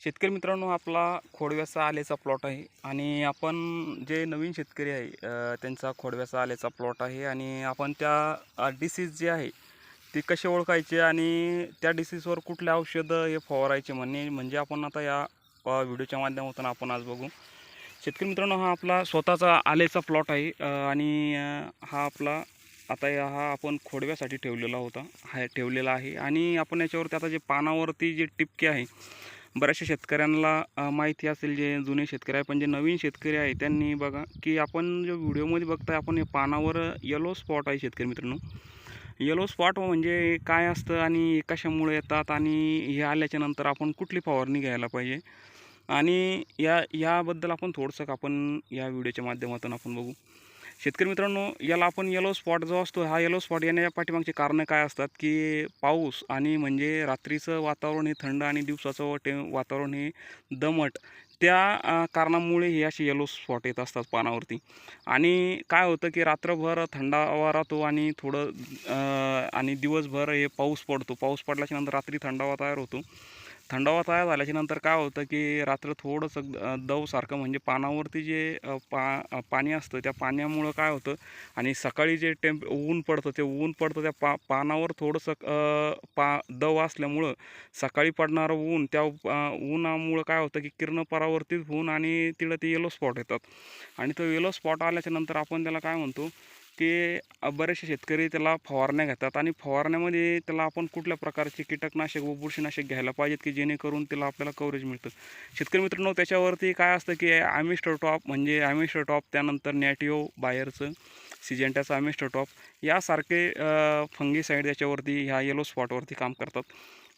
शेतकरी मित्रांनो आपला खोडव्याचा आलेचा प्लॉट आहे आणि आपण जे नवीन शेतकरी आहे त्यांचा खोडव्याचा आलेचा प्लॉट आहे आणि आपण त्या डिसीज जे आहे ती कसे ओळखायचे आणि त्या डिसीजवर कुठले औषधं हे फवारायचे म्हणणे म्हणजे आपण आता या व्हिडिओच्या माध्यमातून आपण आज बघू. शेतकरी मित्रांनो हा आपला स्वतःचा आलेचा प्लॉट आहे आणि हा आपला आता या हा आपण खोडव्यासाठी ठेवलेला होता हा ठेवलेला आहे आणि आपण याच्यावरती आता जे पानावरती जे टिपके आहे बऱ्याचशा शेतकऱ्यांना माहिती असेल जे जुने शेतकरी आहे पण जे नवीन शेतकरी आहे त्यांनी बघा की आपण जो व्हिडिओमध्ये बघताय आपण हे पानावर येलो स्पॉट आहे शेतकरी मित्रांनो. येलो स्पॉट म्हणजे काय असतं आणि कशामुळे येतात आणि हे आल्याच्यानंतर आपण कुठली फवारणी घ्यायला पाहिजे? आणि या याबद्दल आपण थोडंसं आपण या व्हिडिओच्या माध्यमातून आपण बघू. शेतकरी मित्रांनो याला आपण येलो स्पॉट जो असतो हा येलो स्पॉट येण्याच्या पाठीमागचे कारणं काय असतात की पाऊस आणि म्हणजे रात्रीचं वातावरण हे थंड आणि दिवसाचं टे वातावरण हे दमट त्या कारणामुळे हे असे येलो स्पॉट येत असतात पानावरती. आणि काय होतं की रात्रभर थंडावा राहतो आणि थोडं आणि दिवसभर हे पाऊस पडतो. पाऊस पडल्याच्यानंतर रात्री थंडावा तयार होतो. थंडावा तयार झाल्याच्यानंतर काय होतं की रात्र थोडंसं दवसारखं म्हणजे पानावरती जे पा पाणी असतं त्या पाण्यामुळं काय होतं आणि सकाळी जे टेम्प ऊन पडतं ते ऊन पडतं त्या पा पानावर थोडंसं पा दव असल्यामुळं सकाळी पडणारं ऊन त्या ऊनामुळं काय होतं की किरण परावर्तित होऊन आणि तिला ते येलो स्पॉट येतात. आणि तो येलो स्पॉट आल्याच्यानंतर आपण त्याला काय म्हणतो ते बरेचसे शेतकरी त्याला फवारण्या घेतात आणि फवारण्यामध्ये त्याला आपण कुठल्या प्रकारचे कीटकनाशक व बुरशीनाशक घ्यायला पाहिजेत की जेणेकरून त्याला आपल्याला कव्हरेज मिळतं? शेतकरी मित्रांनो त्याच्यावरती काय असतं की ॲमिस्टर टॉप म्हणजे ॲमिस्टर टॉप त्यानंतर नॅटिओ बायरचं सिजेंटाचं ॲमिस्टर टॉप यासारखे फंगीसाईड त्याच्यावरती ह्या येलो स्पॉटवरती काम करतात.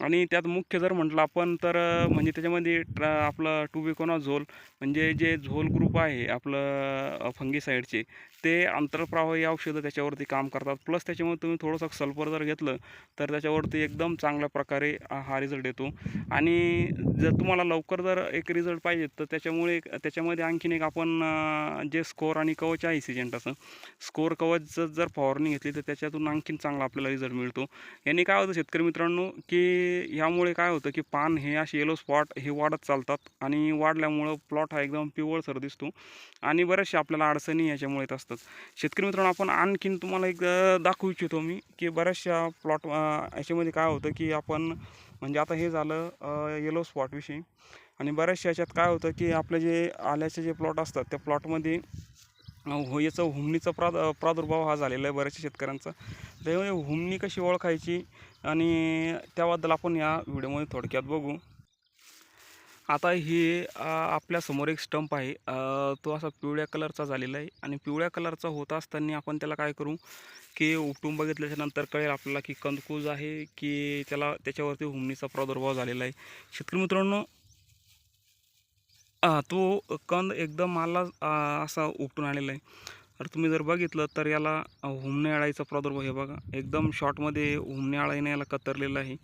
आणि त्यात मुख्य जर म्हटलं आपण तर म्हणजे त्याच्यामध्ये ट्र आपलं टुबिकोना झोल म्हणजे जे झोल ग्रुप आहे आपलं फंगीसाईडचे ते आंतरप्रवाही औषधं त्याच्यावरती काम करतात. प्लस त्याच्यामध्ये तुम्ही थोडंसं सल्फर जर घेतलं तर त्याच्यावरती एकदम चांगल्या प्रकारे हा रिझल्ट येतो. आणि जर तुम्हाला लवकर जर एक रिझल्ट पाहिजे तर त्याच्यामुळे त्याच्यामध्ये आणखीन एक आपण जे स्कोअर आणि कवच आहे सिजेंटाचं स्कोअर कवच जर फवारणी घेतली तर त्याच्यातून आणखीन चांगला आपल्याला रिझल्ट मिळतो. याने काय होतं शेतकरी मित्रांनो की ह्यामुळे काय होतं की पान हे असे येलो स्पॉट हे वाढत चालतात आणि वाढल्यामुळं प्लॉट हा एकदम पिवळसर दिसतो आणि बऱ्याचशा आपल्याला अडचणी याच्यामुळे येत असतात. शेतकरी मित्रांनो आपण आणखीन तुम्हाला एक दाखवू इच्छितो मी की बऱ्याचशा प्लॉट याच्यामध्ये काय होतं की आपण म्हणजे आता हे झालं येलो स्पॉटविषयी आणि बऱ्याचशा याच्यात काय होतं की आपले जे आल्याचे जे प्लॉट असतात त्या प्लॉटमध्ये हो याचा हुमणीचा प्राद प्रादुर्भाव हा झालेला आहे बऱ्याचशा शेतकऱ्यांचा. त्यामुळे हुमणी कशी ओळखायची? आणि त्याबद्दल आपण या व्हिडिओमध्ये थोडक्यात बघू. आता हे आपल्यासमोर एक स्टंप आहे. तो असा पिवळ्या कलरचा झालेला आहे. आणि पिवळ्या कलरचा होत असताना आपण त्याला काय करू की उपटून बघितल्याच्या नंतर कळेल आपल्याला की कंदकूज आहे की त्याला त्याच्यावरती हुमणीचा प्रादुर्भाव झालेला आहे. शेतकरी मित्रांनो तो कंद एकदम मला असा उपटून आलेला आहे. तर तुम्ही जर बघितलं तर याला अ, हुमणे प्रादुर्भाव हे बघा. एकदम शॉर्टमध्ये हुमणे अळाईने याला कतरलेलं आहे.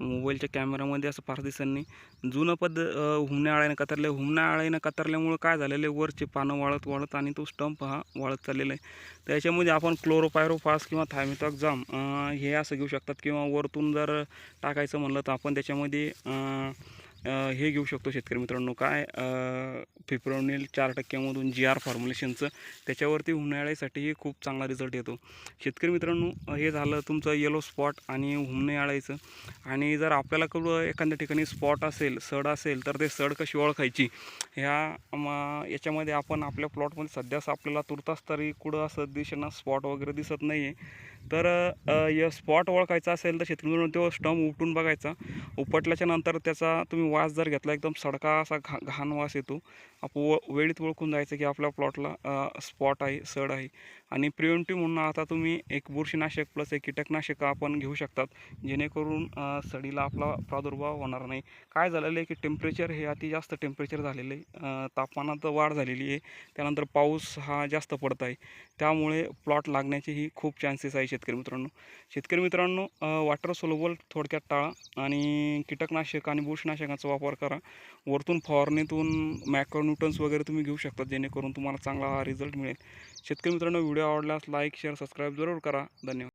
मोबाईलच्या कॅमेरामध्ये असं फार दिसांनी जुनं पद अ, हुमण्या अळ्याने कतरले. हुमण्या अळ्याने कतरल्यामुळं काय झालेलं आहे? वरचे पानं वाळत वाळत आणि तो स्टंप हा वाळत चाललेला आहे. त्याच्यामध्ये आपण क्लोरोपायरोफास किंवा थायमिथॉक्झाम हे असं घेऊ शकतात. किंवा वरतून जर टाकायचं म्हणलं तर आपण त्याच्यामध्ये हे घेऊ शकतो शेतकरी मित्रांनो. काय फिप्रोनिल चार टक्क्यामधून जी आर फॉर्म्युलेशनचं त्याच्यावरती उन्हाळ्यासाठीही खूप चांगला रिझल्ट येतो. शेतकरी मित्रांनो हे झालं तुमचं येलो स्पॉट आणि हुमणे आळायचं. आणि जर आपल्याला कडं एखाद्या ठिकाणी स्पॉट असेल सड असेल तर ते सड कशी ओळखायची? ह्या म याच्यामध्ये आपण आपल्या प्लॉटमध्ये सध्याच आपल्याला तुर्तास तरी कुठं असं दिशेना स्पॉट वगैरे दिसत नाही आहे तर या स्पॉट ओळखायचा असेल तर शेतकरी तो स्टंप उपटून बघायचा. उपटल्याच्या नंतर त्याचा तुम्ही वास जर घेतला एकदम सडका असा घा घाण वास येतो. आपण व वेळीत ओळखून जायचं की आपल्या प्लॉटला स्पॉट आहे सड आहे. आणि प्रिव्हेंटिव्ह म्हणून आता तुम्ही एक बुरशीनाशक प्लस एक कीटकनाशक आपण घेऊ शकतात. जेणेकरून सडीला आपला प्रादुर्भाव होणार नाही. काय झालेलं आहे की टेम्परेचर हे अति जास्त टेम्परेचर झालेलं आहे. तापमानात वाढ झालेली आहे. त्यानंतर पाऊस हा जास्त पडत आहे. त्यामुळे प्लॉट लागण्याचेही खूप चान्सेस आहे शेतकरी मित्रांनो. शेतकरी मित्रांनो वॉटर सोलोबल थोडक्यात टाळा आणि कीटकनाशक आणि बुरशीनाशकांचा वापर करा. वरतून फवारणीतून मॅक्रोन्यूटन्स वगैरे तुम्ही घेऊ शकता जेणेकरून तुम्हाला चांगला हा रिझल्ट मिळेल. शेतकरी मित्रांनो व्हिडिओ आवडल्यास लाईक शेअर सबस्क्राईब जरूर करा. धन्यवाद.